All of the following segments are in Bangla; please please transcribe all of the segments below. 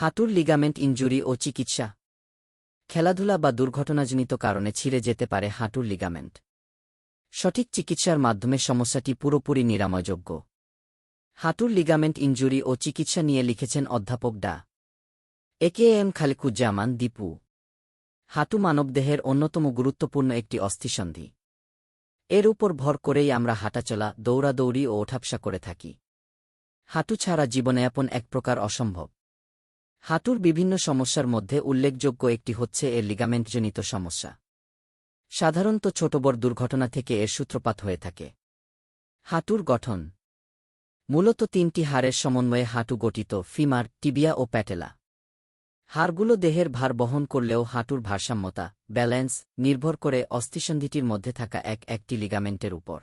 হাঁটুর লিগামেন্ট ইনজুরি ও চিকিৎসা। খেলাধুলা বা দুর্ঘটনাজনিত কারণে ছিঁড়ে যেতে পারে হাঁটুর লিগামেন্ট। সঠিক চিকিৎসার মাধ্যমে সমস্যাটি পুরোপুরি নিরাময়যোগ্য। হাঁটুর লিগামেন্ট ইনজুরি ও চিকিৎসা নিয়ে লিখেছেন অধ্যাপক ডা। একে এম খালিকুজ্জামান, দীপু। হাঁটু মানবদেহের অন্যতম গুরুত্বপূর্ণ একটি অস্থিসন্ধি। এর উপর ভর করেই আমরা হাঁটাচলা, দৌড়াদৌড়ি ও ওঠাপসা করে থাকি। হাঁটু ছাড়া জীবনযাপন এক প্রকার অসম্ভব। হাঁটুর বিভিন্ন সমস্যার মধ্যে উল্লেখযোগ্য একটি হচ্ছে এর লিগামেন্টজনিত সমস্যা। সাধারণত ছোট বড় দুর্ঘটনা থেকে এর সূত্রপাত হয়ে থাকে। হাঁটুর গঠন। মূলত তিনটি হাড়ের সমন্বয়ে হাঁটু গঠিত ফিমার, টিবিয়া ও প্যাটেলা। হাড়গুলো দেহের ভার বহন করলেও হাঁটুর ভারসাম্যতা, ব্যালেন্স নির্ভর করে অস্থিসন্ধিটির মধ্যে থাকা এক একটি লিগামেন্টের উপর।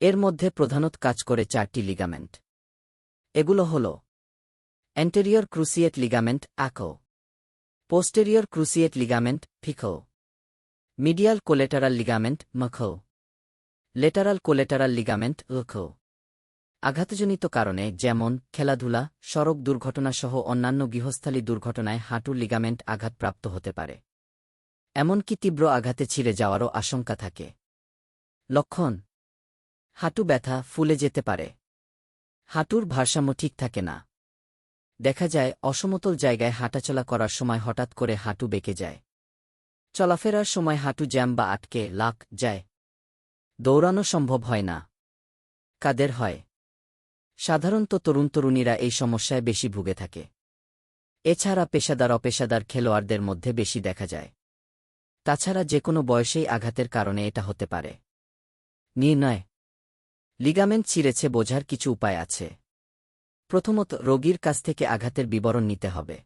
এর মধ্যে প্রধানত কাজ করে চারটি লিগামেন্ট। এগুলো হল অ্যান্টেরিয়র ক্রুসিয়েট লিগামেন্ট অ্যাকো পোস্টেরিয়র ক্রুসিয়েট লিগামেন্ট ফিকো মিডিয়াল কোলেটারাল লিগামেন্ট মখো লেটারাল কোলেটারাল লিগামেন্ট উখো আঘাতজনিত কারণে যেমন খেলাধুলা, সড়ক দুর্ঘটনাসহ অন্যান্য গৃহস্থালী দুর্ঘটনায় হাঁটুর লিগামেন্ট আঘাতপ্রাপ্ত হতে পারে। এমনকি তীব্র আঘাতে ছিঁড়ে যাওয়ারও আশঙ্কা থাকে। লক্ষণ? হাঁটু ব্যথা ফুলে যেতে পারে। হাঁটুর ভারসাম্য ঠিক থাকে না। দেখা যায়, অসমতল জায়গায় হাঁটাচলা করার সময় হঠাৎ করে হাঁটু বেঁকে যায়। চলাফেরার সময় হাঁটু জ্যাম বা আটকে, লাক যায়। দৌড়ানো সম্ভব হয় না। কাদের হয়? সাধারণত তরুণ তরুণীরা এই সমস্যায় বেশি ভুগে থাকে। এছাড়া পেশাদার অপেশাদার খেলোয়াড়দের মধ্যে বেশি দেখা যায়। তাছাড়া যে কোনো বয়সেই আঘাতের কারণে এটা হতে পারে। নির্ণয়। লিগামেন্ট ছিঁড়েছে বোঝার কিছু উপায় আছে। প্রথমত রোগীর কাছ থেকে আঘাতের বিবরণ নিতে হবে।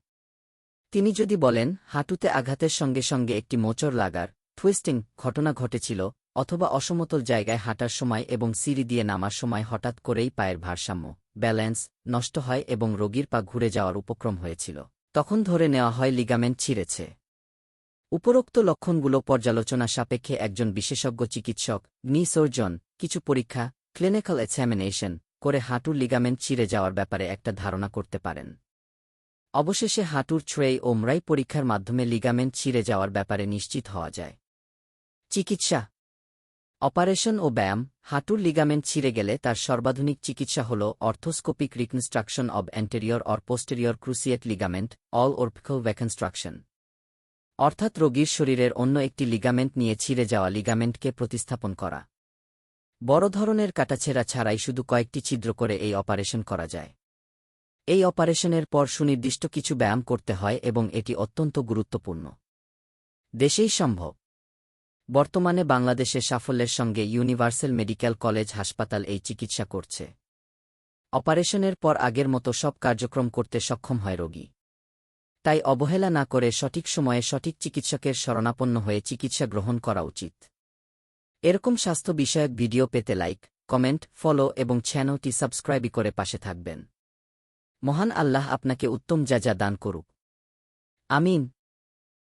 তিনি যদি বলেন, হাঁটুতে আঘাতের সঙ্গে সঙ্গে একটি মোচড় লাগার টুইস্টিং ঘটনা ঘটেছিল, অথবা অসমতল জায়গায় হাঁটার সময় এবং সিঁড়ি দিয়ে নামার সময় হঠাৎ করেই পায়ের ভারসাম্য ব্যালেন্স নষ্ট হয় এবং রোগীর পা ঘুরে যাওয়ার উপক্রম হয়েছিল। তখন ধরে নেওয়া হয় লিগামেন্ট ছিঁড়েছে। উপরোক্ত লক্ষণগুলো পর্যালোচনা সাপেক্ষে একজন বিশেষজ্ঞ চিকিৎসক, নি সর্জন, কিছু পরীক্ষা ক্লিনিক্যাল এক্সামিনেশন করে হাঁটুর লিগামেন্ট ছিঁড়ে যাওয়ার ব্যাপারে একটা ধারণা করতে পারেন। অবশেষে হাঁটুর ছুঁয়েই ও মরাই পরীক্ষার মাধ্যমে লিগামেন্ট ছিঁড়ে যাওয়ার ব্যাপারে নিশ্চিত হওয়া যায়। চিকিৎসা। অপারেশন ও ব্যায়াম, হাঁটুর লিগামেন্ট ছিঁড়ে গেলে তার সর্বাধুনিক চিকিৎসা হল arthroscopic reconstruction of anterior or posterior cruciate ligament, all ওরপিক্যাল reconstruction অর্থাৎ রোগীর শরীরের অন্য একটি লিগামেন্ট নিয়ে ছিঁড়ে যাওয়া লিগামেন্টকে প্রতিস্থাপন করা। বড় ধরনের কাটাছেঁড়া ছাড়াই শুধু কয়েকটি ছিদ্র করে এই অপারেশন করা যায়। এই অপারেশনের পর সুনির্দিষ্ট কিছু ব্যায়াম করতে হয় এবং এটি অত্যন্ত গুরুত্বপূর্ণ। দেশেই সম্ভব। বর্তমানে বাংলাদেশে সাফল্যের সঙ্গে ইউনিভার্সাল মেডিকেল কলেজ হাসপাতাল এই চিকিৎসা করছে। অপারেশনের পর আগের মতো সব কার্যক্রম করতে সক্ষম হয় রোগী। তাই অবহেলা না করে সঠিক সময়ে সঠিক চিকিৎসকের শরণাপন্ন হয়ে চিকিৎসা গ্রহণ করা উচিত। এরকম স্বাস্থ্য বিষয়ক ভিডিও পেতে লাইক, কমেন্ট, ফলো এবং চ্যানেলটি সাবস্ক্রাইব করে পাশে থাকবেন। মহান আল্লাহ আপনাকে উত্তম যা যা দান করুক। আমিন।